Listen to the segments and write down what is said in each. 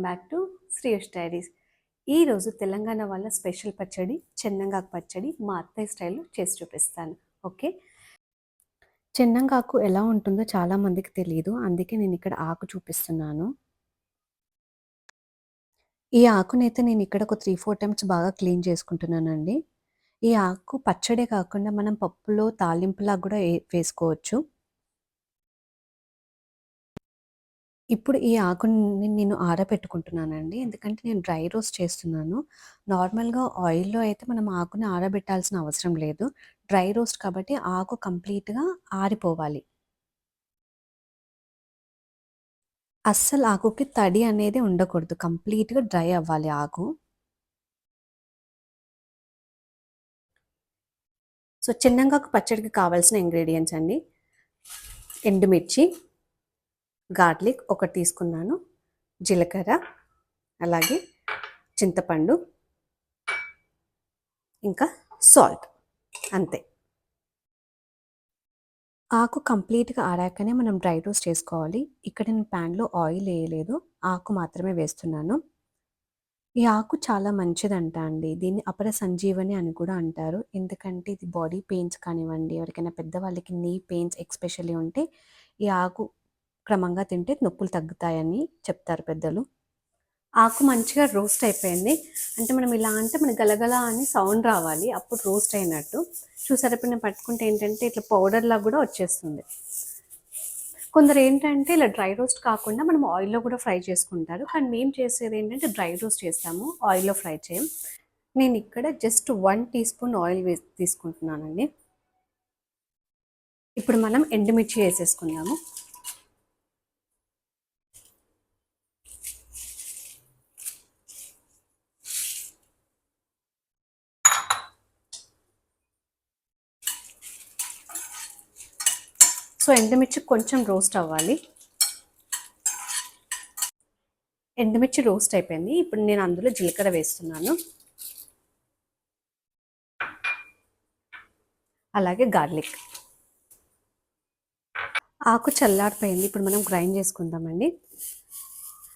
Welcome back to Shriyush diaries. ఈరోజు తెలంగాణ వాళ్ళ special పచ్చడి చెన్నంగాకు పచ్చడి మా అత్తయ్య స్టైల్లో చేసి చూపిస్తాను. ఓకే? చెన్నంగాకు ఎలా ఉంటుందో చాలా మందికి తెలియదు అందుకే నేను ఇక్కడ ఆకు చూపిస్తున్నాను. ఈ ఆకునైతే నేను ఇక్కడ ఒక త్రీ ఫోర్ టైమ్స్ బాగా క్లీన్ చేసుకుంటున్నానండి. ఈ ఆకు పచ్చడే కాకుండా మనం పప్పులో తాలింపులా కూడా వేసుకోవచ్చు. ఇప్పుడు ఈ ఆకుని నేను ఆరబెట్టుకుంటున్నానండి. ఎందుకంటే నేను డ్రై రోస్ట్ చేస్తున్నాను. నార్మల్‌గా ఆయిల్‌లో అయితే మనం ఆకుని ఆరబెట్టాల్సిన అవసరం లేదు. డ్రై రోస్ట్ కాబట్టి ఆకు కంప్లీట్‌గా ఆరిపోవాలి. అస్సలు ఆకుకి తడి అనేది ఉండకూడదు. కంప్లీట్‌గా డ్రై అవ్వాలి ఆకు. సో, చిన్నంగాకు పచ్చడికి కావాల్సిన ఇంగ్రీడియంట్స్ అండి. ఎండుమిర్చి గార్లిక్ ఒకటి తీసుకున్నాను. జీలకర్ర అలాగే చింతపండు ఇంకా సాల్ట్ అంతే. ఆకు కంప్లీట్గా ఆడాకనే మనం డ్రై రోస్ట్ చేసుకోవాలి. ఇక్కడ నేను ప్యాన్లో ఆయిల్ వేయలేదు. ఆకు మాత్రమే వేస్తున్నాను. ఈ ఆకు చాలా మంచిదంట అండి. దీన్ని అపర సంజీవని అని కూడా అంటారు. ఎందుకంటే ఇది బాడీ పెయిన్స్ కానివ్వండి ఎవరికైనా పెద్దవాళ్ళకి నీ పెయిన్స్ ఎక్స్పెషల్లీ ఉంటే ఈ ఆకు క్రమంగా తింటే నొప్పులు తగ్గుతాయని చెప్తారు పెద్దలు. ఆకు మంచిగా రోస్ట్ అయిపోయింది. అంటే మనం ఇలా అంటే మన గలగల అని సౌండ్ రావాలి. అప్పుడు రోస్ట్ అయినట్టు. చూసారా ఇప్పుడు నేను పట్టుకుంటే ఏంటంటే ఇట్లా పౌడర్లా కూడా వచ్చేస్తుంది. కొందరు ఏంటంటే ఇలా డ్రై రోస్ట్ కాకుండా మనం ఆయిల్లో కూడా ఫ్రై చేసుకుంటారు. కానీ మేము చేసేది ఏంటంటే డ్రై రోస్ట్ చేస్తాము ఆయిల్లో ఫ్రై చేయం. నేను ఇక్కడ just one teaspoon oil వేసి తీసుకుంటున్నానండి. ఇప్పుడు మనం ఎండుమిర్చి వేసేసుకుందాము. సో ఎండుమిర్చి కొంచెం రోస్ట్ అవ్వాలి. ఎండుమిర్చి రోస్ట్ అయిపోయింది. ఇప్పుడు నేను అందులో జీలకర్ర వేస్తున్నాను. అలాగే గార్లిక్. ఆకు చల్లారిపోయింది. ఇప్పుడు మనం గ్రైండ్ చేసుకుందామండి.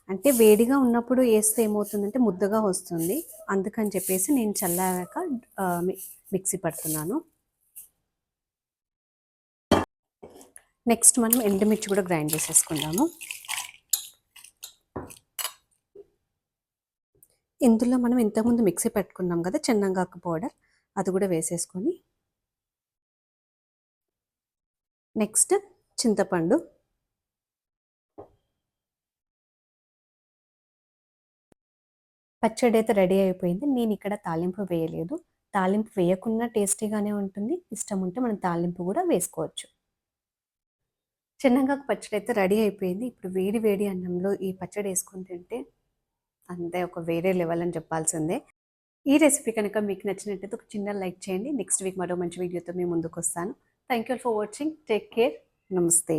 అంటే వేడిగా ఉన్నప్పుడు వేస్తే ఏమవుతుందంటే ముద్దగా వస్తుంది. అందుకని చెప్పేసి నేను చల్లారాక మిక్సీ పడుతున్నాను. నెక్స్ట్ మనం ఎండుమిర్చి కూడా గ్రైండ్ చేసేసుకుందాము. ఇందులో మనం ఇంతకుముందు మిక్సీ పెట్టుకున్నాం కదా చిన్నంగాకు పౌడర్ అది కూడా వేసేసుకొని. నెక్స్ట్ చింతపండు. పచ్చడి అయితే రెడీ అయిపోయింది. నేను ఇక్కడ తాలింపు వేయలేదు. తాలింపు వేయకుండా టేస్టీగానే ఉంటుంది. ఇష్టం ఉంటే మనం తాలింపు కూడా వేసుకోవచ్చు. చిన్నగా పచ్చడి అయితే రెడీ అయిపోయింది. ఇప్పుడు వేడి వేడి అన్నంలో ఈ పచ్చడి వేసుకొని తింటే అంతే ఒక వేరే లెవెల్ అని చెప్పాల్సిందే. ఈ రెసిపీ కనుక మీకు నచ్చినట్టయితే ఒక చిన్న లైక్ చేయండి. నెక్స్ట్ వీక్ మరో మంచి వీడియోతో మేము ముందుకు వస్తాను. Thank you for watching take care నమస్తే.